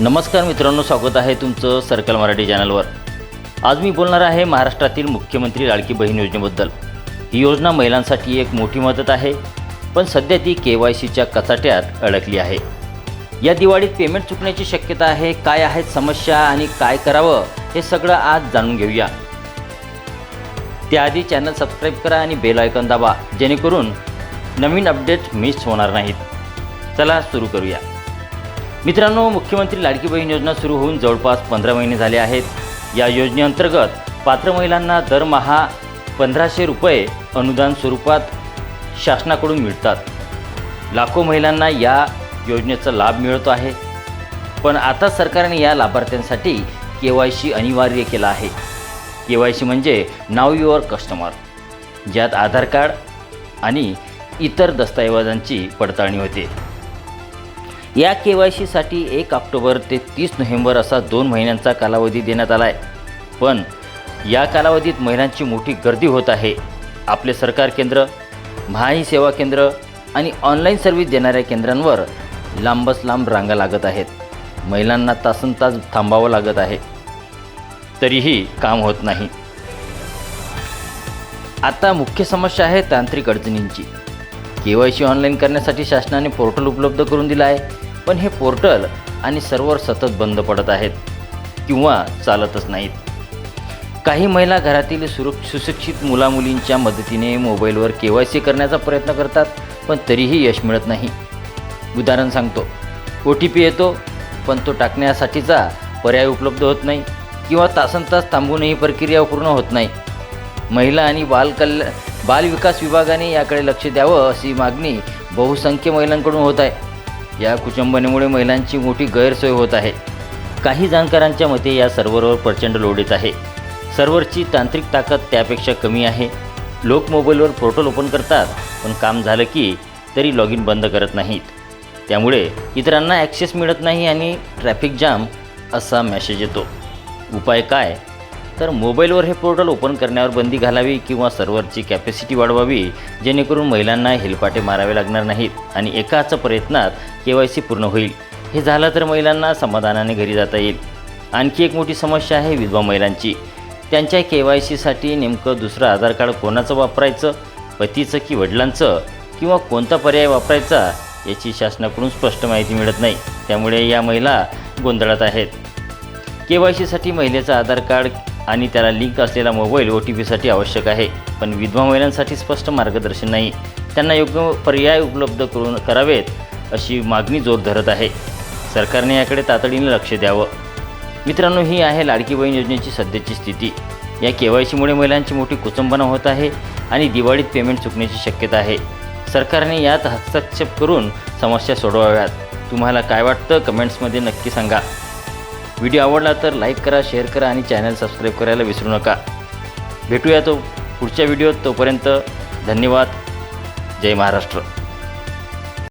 नमस्कार मित्रांनो स्वागत आहे तुमचं सर्कल मराठी चॅनलवर. आज मी बोलणार आहे महाराष्ट्रातील मुख्यमंत्री लाडकी बहीण योजनेबद्दल. ही योजना महिलांसाठी एक मोठी मदत आहे पण सध्या ती के वाय सीच्या कचाट्यात अडकली आहे. या दिवाळीत पेमेंट चुकण्याची शक्यता आहे काय आहेत समस्या आणि काय करावं हे सगळं आज जाणून घेऊया. त्याआधी चॅनल सबस्क्राईब करा आणि बेल आयकॉन दाबा जेणेकरून नवीन अपडेट मिस होणार नाहीत. चला सुरू करूया. मित्रांनो मुख्यमंत्री लाडकी बहीण योजना सुरू होऊन जवळपास पंधरा महिने झाले आहेत. या योजनेअंतर्गत पात्र महिलांना दरमहा पंधराशे रुपये अनुदान स्वरूपात शासनाकडून मिळतात. लाखो महिलांना या योजनेचा लाभ मिळतो आहे. पण आता सरकारने या लाभार्थ्यांसाठी के वाय सी अनिवार्य केला आहे. के वाय सी म्हणजे नाव युअर कस्टमर ज्यात आधार कार्ड आणि इतर दस्तऐवजांची पडताळणी होते. या के वाय सीसाठी एक ऑक्टोबर ते तीस नोव्हेंबर असा दोन महिन्यांचा कालावधी देण्यात आला आहे पण या कालावधीत महिलांची मोठी गर्दी होत आहे. आपले सरकार केंद्र महाई सेवा केंद्र आणि ऑनलाईन सर्व्हिस देणाऱ्या केंद्रांवर लांबच लांब रांगा लागत आहेत. महिलांना तासन तास थांबावं लागत आहे. तरीही काम होत नाही. आता मुख्य समस्या आहे तांत्रिक अडचणींची. के वाय सी ऑनलाईन करण्यासाठी शासनाने पोर्टल उपलब्ध करून दिलं आहे. पण हे पोर्टल आणि सर्व्हर सतत बंद पडत आहेत किंवा चालतच नाहीत. काही महिला घरातील सुरू सुशिक्षित मुलामुलींच्या मदतीने मोबाईलवर के वाय सी करण्याचा प्रयत्न करतात पण तरीही यश मिळत नाही. उदाहरण सांगतो. ओ टी पी येतो पण तो टाकण्यासाठीचा पर्याय उपलब्ध होत नाही किंवा तासन तास थांबूनही प्रक्रिया पूर्ण होत नाही. महिला आणि बालकल्या बालविकास विभागाने याकडे लक्ष द्यावं अशी मागणी बहुसंख्य महिलांकडून होत आहे. या कुचंबनेमुळे महिलांची मोठी गैरसोय होत आहे. काही जाणकारांच्या मते या सर्व्हरवर प्रचंड लोड येत आहे. सर्व्हरची तांत्रिक ताकद त्यापेक्षा कमी आहे. लोक मोबाईलवर पोर्टल ओपन करतात पण काम झालं की तरी लॉग इन बंद करत नाहीत. त्यामुळे इतरांना ॲक्सेस मिळत नाही आणि ट्रॅफिक जाम असा मेसेज येतो. उपाय काय? तर मोबाईलवर हे पोर्टल ओपन करण्यावर बंदी घालावी किंवा सर्व्हरची कॅपॅसिटी वाढवावी जेणेकरून महिलांना हेलपाटे मारावे लागणार नाहीत आणि एकाच प्रयत्नात के वाय सी पूर्ण होईल. हे झालं तर महिलांना समाधानाने घरी जाता येईल. आणखी एक मोठी समस्या आहे विधवा महिलांची. त्यांच्या के वाय सीसाठी नेमकं दुसरं आधार कार्ड कोणाचं वापरायचं पतीचं की वडिलांचं किंवा कोणता पर्याय वापरायचा याची शासनाकडून स्पष्ट माहिती मिळत नाही. त्यामुळे या महिला गोंधळात आहेत. के वाय सीसाठी महिलेचं आधार कार्ड आणि त्याला लिंक असलेला मोबाईल ओ टी पीसाठी आवश्यक आहे. पण विधवा महिलांसाठी स्पष्ट मार्गदर्शन नाही. त्यांना योग्य पर्याय उपलब्ध करून करावेत अशी मागणी जोर धरत आहे. सरकारने याकडे तातडीने लक्ष द्यावं. मित्रांनो ही आहे लाडकी बहीण योजनेची सध्याची स्थिती. या के वाय सीमुळे महिलांची मोठी कुचंबना होत आहे आणि दिवाळीत पेमेंट चुकण्याची शक्यता आहे. सरकारने यात हस्तक्षेप करून समस्या सोडवाव्यात. तुम्हाला काय वाटतं? कमेंट्समध्ये नक्की सांगा. व्हिडिओ आवडला तर लाईक करा शेअर करा आणि चॅनल सबस्क्राईब करायला विसरू नका. भेटूया तो पुढच्या व्हिडिओत तोपर्यंत धन्यवाद. जय महाराष्ट्र.